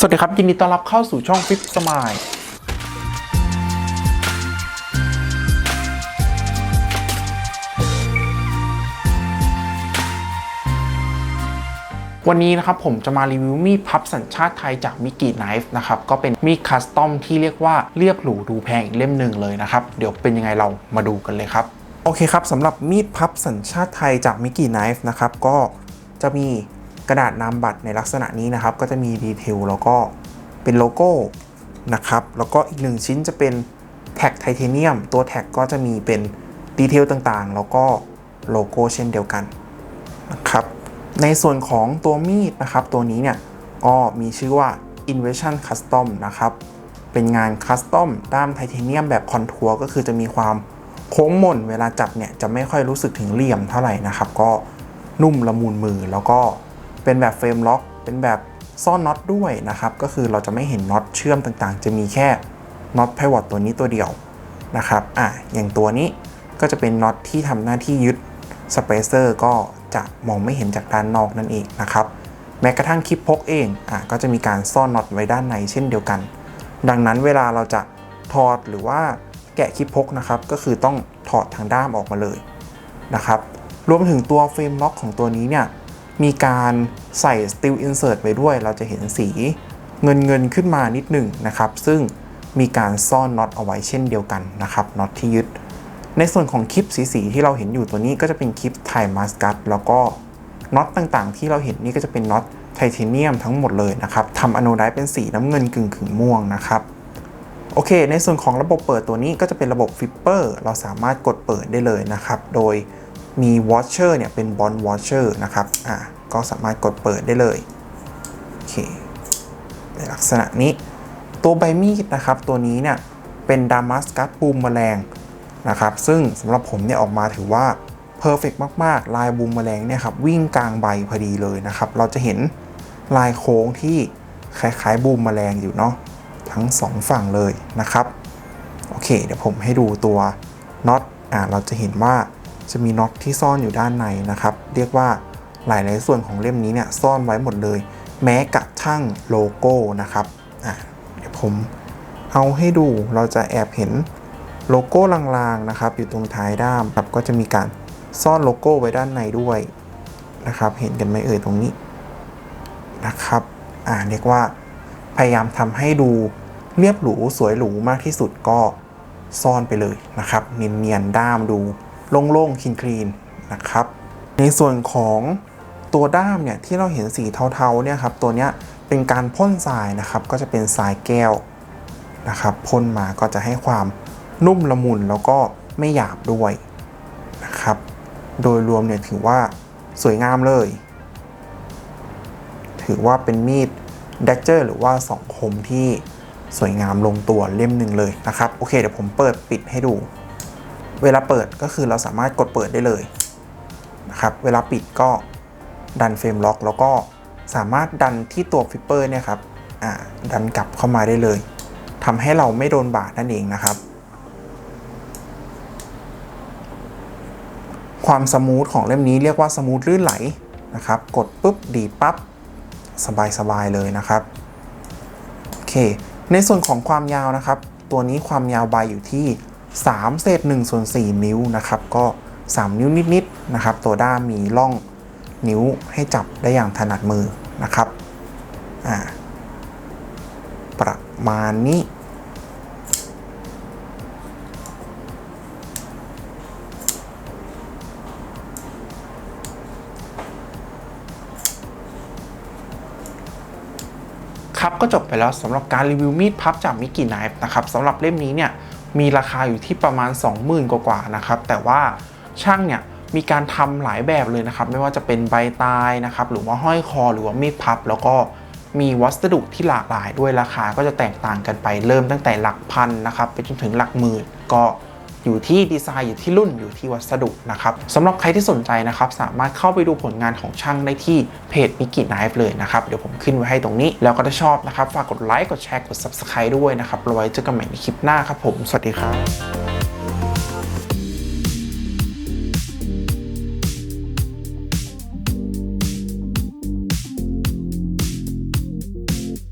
สวัสดีครับ ยินดีต้อนรับเข้าสู่ช่องฟิปสมายวันนี้นะครับผมจะมารีวิวมีดพับสัญชาติไทยจากมิกิไนฟ์นะครับก็เป็นมีดคัสตอมที่เรียกว่าเรียกหรูดูแพงอีกเล่มหนึ่งเลยนะครับ เดี๋ยวเป็นยังไงเรามาดูกันเลยครับ โอเคครับสำหรับมีดพับสัญชาติไทยจากมิกิไนฟ์นะครับก็จะมี กระดาษนามบัตรในลักษณะนี้นะครับ ก็จะมีดีเทลแล้วก็เป็นโลโก้นะครับ แล้วก็อีกหนึ่งชิ้นจะเป็นแท็กไทเทเนียม ตัวแท็กก็จะมีเป็นดีเทลต่างๆ แล้วก็โลโก้เช่นเดียวกันนะครับ ในส่วนของตัวมีดนะครับ ตัวนี้เนี่ยก็มีชื่อว่า Invention Custom นะครับ เป็นงานคัสตอมด้ามไทเทเนียมแบบคอนทัวร์ก็คือจะมีความโค้งมนเวลาจับเนี่ยจะไม่ค่อยรู้สึกถึงเหลี่ยมเท่าไหร่นะครับ ก็นุ่มละมุนมือแล้วก็ เป็นแบบเฟรมล็อก เป็นแบบซ่อนน็อตด้วยนะครับ ก็คือเราจะไม่เห็นน็อตเชื่อมต่างๆ จะมีแค่น็อตไพวอตตัวนี้ตัวเดียวนะครับ อะ อย่างตัวนี้ก็จะเป็นน็อตที่ทำหน้าที่ยึดสเปเซอร์ก็จะมองไม่เห็นจากด้านนอกนั่นเองนะครับ แม้กระทั่งคลิปพกเอง อะ ก็จะมีการซ่อนน็อตไว้ด้านในเช่นเดียวกัน ดังนั้นเวลาเราจะถอดหรือว่าแกะคลิปพกนะครับ ก็คือต้องถอดทางด้ามออกมาเลยนะครับ รวมถึงตัวเฟรมล็อกของตัวนี้เนี่ย มีการใส่ steel insert ไว้ด้วย เราจะเห็นสีเงินเงินขึ้นมานิดหนึ่งนะครับ ซึ่งมีการซ่อนน็อตเอาไว้เช่นเดียวกันนะครับน็อตที่ยึด ในส่วนของคลิปสีๆที่เราเห็นอยู่ตัวนี้ก็จะเป็นคลิปไทมัสกัตแล้วก็น็อตต่างๆ ที่เราเห็นนี่ก็จะเป็นน็อตไทเทเนียมทั้งหมดเลยนะครับทำอโนไดเป็นสีน้ำเงินกึ่งขึงม่วงนะครับโอเค ในส่วนของระบบเปิดตัวนี้ก็จะเป็นระบบฟิปเปอร์ เราสามารถกดเปิดได้เลยนะครับ โดย มีวอชเชอร์เนี่ยเป็นบอลวอชเชอร์นะครับ อ่าก็สามารถกดเปิดได้เลยโอเคในลักษณะนี้ ตัวใบมีดนะครับ ตัวนี้เนี่ยเป็นดามัสกัสบูมแมลงนะครับ ซึ่งสำหรับผมเนี่ยออกมาถือว่าเพอร์เฟกมาก ๆ ลายบูมแมลงเนี่ยครับวิ่งกลางใบพอดีเลยนะครับ เราจะเห็นลายโค้งที่คล้าย ๆ บูมแมลงอยู่เนาะทั้งสองฝั่งเลยนะครับ โอเค เดี๋ยวผมให้ดูตัวน็อตอ่าเราจะเห็นว่า จะมีน็อตที่ซ่อนอยู่ด้านในนะครับ เรียกว่าหลาย ๆ ส่วนของเล่มนี้เนี่ยซ่อนไว้หมดเลย แม้กระทั่งโลโก้นะครับอ่าเดี๋ยวผมเอาให้ดูเราจะแอบเห็นโลโก้ลาง ๆ นะครับ อยู่ตรงท้ายด้ามครับก็จะมีการซ่อนโลโก้ไว้ด้านในด้วยนะครับ เห็นกันไหมเอ่ยตรงนี้นะครับอ่าเรียกว่าพยายามทำให้ดูเรียบหรูสวยหรูมากที่สุดก็ซ่อนไปเลยนะครับ เนียนๆด้ามดู โล่งๆคลีนๆนะครับ ในส่วนของตัวด้ามเนี่ยที่เราเห็นสีเทาๆเนี่ยครับตัวเนี้ยเป็นการพ่นทรายนะครับ ก็จะเป็นทรายแก้วนะครับพ่นมาก็จะให้ความนุ่มละมุนแล้วก็ไม่หยาบด้วยนะครับ โดยรวมเนี่ยถือว่าสวยงามเลย ถือว่าเป็นมีดดักเจอร์หรือว่าสองคมที่สวยงามลงตัวเล่มหนึ่งเลยนะครับ โอเคเดี๋ยวผมเปิดปิดให้ดู เวลาเปิดก็คือเราสามารถกดเปิดได้เลยนะครับ เวลาปิดก็ดันเฟรมล็อกแล้วก็สามารถดันที่ตัวฟิปเปอร์เนี่ยครับดันกลับเข้ามาได้เลยทำให้เราไม่โดนบาดนั่นเองนะครับ ความสมูทของเล่มนี้เรียกว่าสมูทลื่นไหลนะครับ กดปุ๊บดีปั๊บสบายๆเลยนะครับโอเค ในส่วนของความยาวนะครับ ตัวนี้ความยาวใบอยู่ที่ 3 เศษ1ส่วน4นิ้วนะครับก็ 3 นิ้วนิดๆนะครับ ตัวด้ามมีร่องนิ้วให้จับได้อย่างถนัดมือนะครับประมาณนี้ ครับก็จบไปแล้วสำหรับการรีวิวมีดพับจากมิกิไนฟ์นะครับสำหรับเล่มนี้เนี่ย มีราคาอยู่ที่ประมาณ 20,000 กว่าๆนะครับ แต่ว่าช่างเนี่ยมีการทำหลายแบบเลยนะครับ ไม่ว่าจะเป็นใบตายนะครับ หรือว่าห้อยคอหรือว่ามีดพับ แล้วก็มีวัสดุที่หลากหลายด้วยราคาก็จะแตกต่างกันไปเริ่มตั้งแต่หลักพันนะครับไปจนถึงหลักหมื่นก็ อยู่ที่ดีไซน์อยู่ที่รุ่นอยู่ที่วัสดุนะครับสำหรับใครที่สนใจนะครับสามารถเข้าไปดูผลงานของช่างได้ที่เพจมิกิไนฟ์เลยนะครับเดี๋ยวผมขึ้นไว้ให้ตรงนี้แล้วก็ถ้าชอบนะครับฝากกดไลค์กดแชร์กด Subscribe ด้วยนะครับเราไว้เจอกันใหม่ในคลิปหน้าครับผม สวัสดีครับ